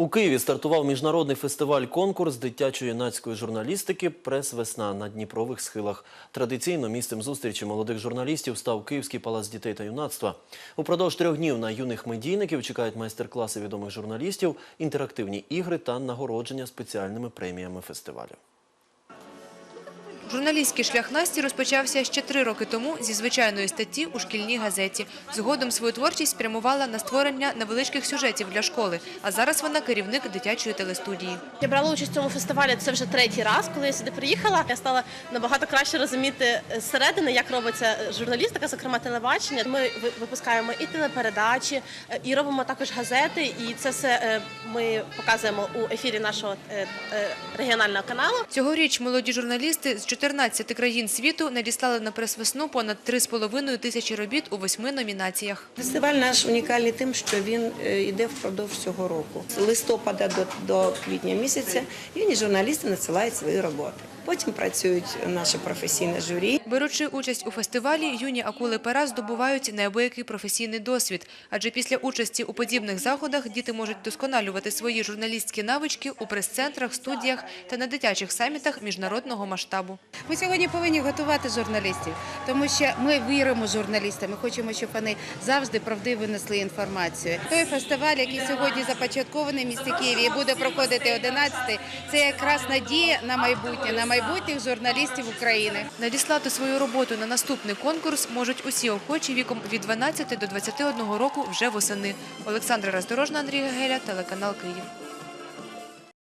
У Києві стартував міжнародний фестиваль-конкурс дитячо-юнацької журналістики «Прес-весна» на Дніпрових схилах. Традиційно місцем зустрічі молодих журналістів став Київський палац дітей та юнацтва. Упродовж трьох днів на юних медійників чекають майстер-класи відомих журналістів, інтерактивні ігри та нагородження спеціальними преміями фестивалю. Журналістський шлях Насті розпочався ще три роки тому зі звичайної статті у шкільній газеті. Згодом свою творчість спрямувала на створення невеличких сюжетів для школи, а зараз вона керівник дитячої телестудії. Я брала участь в цьому фестивалі. Це вже третій раз, коли я сюди приїхала. Я стала набагато краще розуміти е, зсередини, як робиться журналістика, зокрема телебачення. Ми випускаємо і телепередачі, е, і робимо також газети. І це все е, ми показуємо у ефірі нашого регіонального каналу. Цьогоріч молоді журналісти з 14 країн світу надіслали на прес-весну понад 3,5 тисячі робіт у восьми номінаціях. Фестиваль наш унікальний тим, що він е, йде впродовж цього року. З листопада до, до квітня місяця юні журналісти надсилають свої роботи. Потім працюють наше професійне журі. Беручи участь у фестивалі, юні акули пера здобувають неабиякий професійний досвід. Адже після участі у подібних заходах діти можуть досконалювати свої журналістські навички у прес-центрах, студіях та на дитячих самітах міжнародного масштабу. Ми сьогодні повинні готувати журналістів, тому що ми віримо журналістам. Ми хочемо, щоб вони завжди правдиво несли інформацію. Той фестиваль, який сьогодні започаткований в місті Києві і буде проходити 11-й, це якраз надія на майбутнє, на майбутніх журналістів України. Надіслати свою роботу на наступний конкурс можуть усі охочі віком від 12 до 21 року вже восени. Олександра Роздорожна, Андрій Гегеля, телеканал Київ.